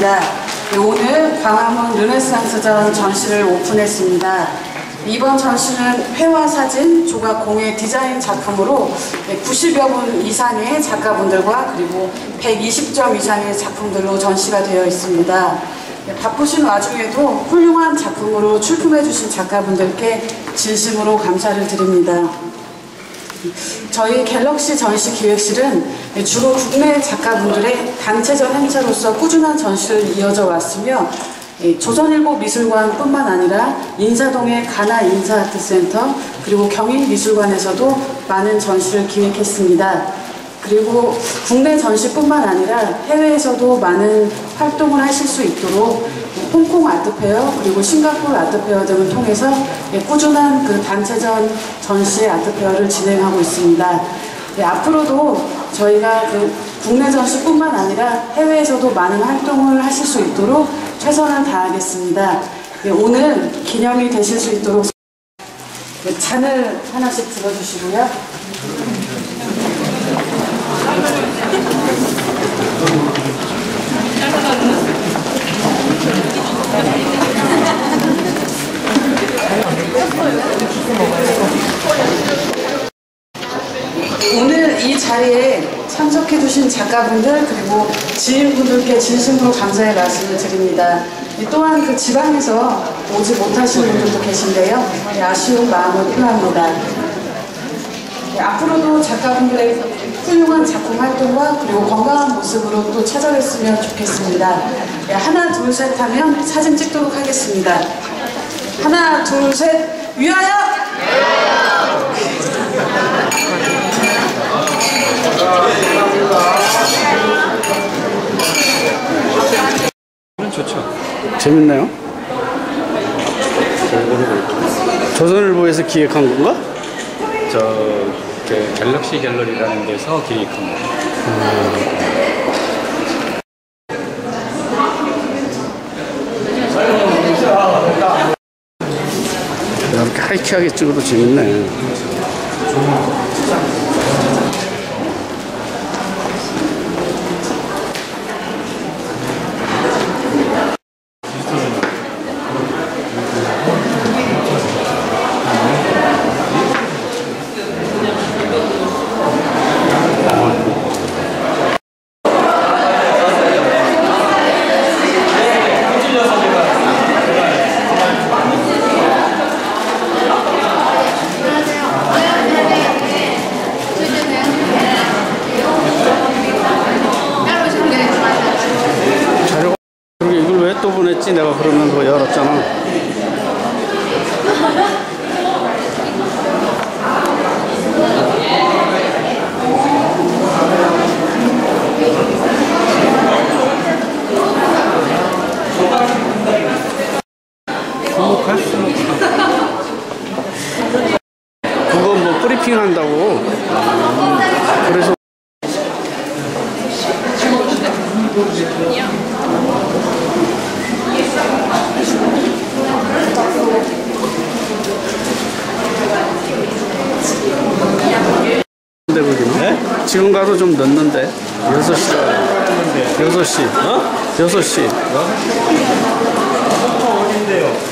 반갑습니다. 네, 오늘 광화문 르네상스전 전시를 오픈했습니다. 이번 전시는 회화 사진, 조각 공예 디자인 작품으로 90여 분 이상의 작가분들과 그리고 120점 이상의 작품들로 전시가 되어 있습니다. 네, 바쁘신 와중에도 훌륭한 작품으로 출품해 주신 작가분들께 진심으로 감사를 드립니다. 저희 갤럭시 전시 기획실은 주로 국내 작가분들의 단체전 행사로서 꾸준한 전시를 이어져 왔으며 조선일보 미술관뿐만 아니라 인사동의 가나 인사아트센터 그리고 경인미술관에서도 많은 전시를 기획했습니다. 그리고 국내 전시뿐만 아니라 해외에서도 많은 활동을 하실 수 있도록 홍콩 아트페어 그리고 싱가포르 아트페어 등을 통해서 꾸준한 그 단체전 전시 아트페어를 진행하고 있습니다. 네, 앞으로도 저희가 그 국내 전시뿐만 아니라 해외에서도 많은 활동을 하실 수 있도록 최선을 다하겠습니다. 네, 오늘 기념이 되실 수 있도록 네, 잔을 하나씩 들어주시고요. 오늘 이 자리에 참석해 주신 작가분들 그리고 지인분들께 진심으로 감사의 말씀을 드립니다. 또한 그 지방에서 오지 못하신 분들도 계신데요. 아쉬운 마음을 표합니다. 앞으로도 작가분들의 훌륭한 작품 활동과 그리고 건강한 모습으로 또 찾아뵀으면 좋겠습니다. 하나 둘 셋 하면 사진 찍도록 하겠습니다. 하나 둘 셋 위하여! 재밌나요? 조선일보에서 기획한 건가? 저 그 갤럭시 갤러리라는 데서 기획한 거. 이렇게 하이키하게 찍어도 재밌네. 또 보냈지? 내가 그러면 그거 열었잖아. 뭐 한다고. 그래서 근데 거기는? 지금 가도 좀 늦는데 6시 6시 어? 6시 어딘데요?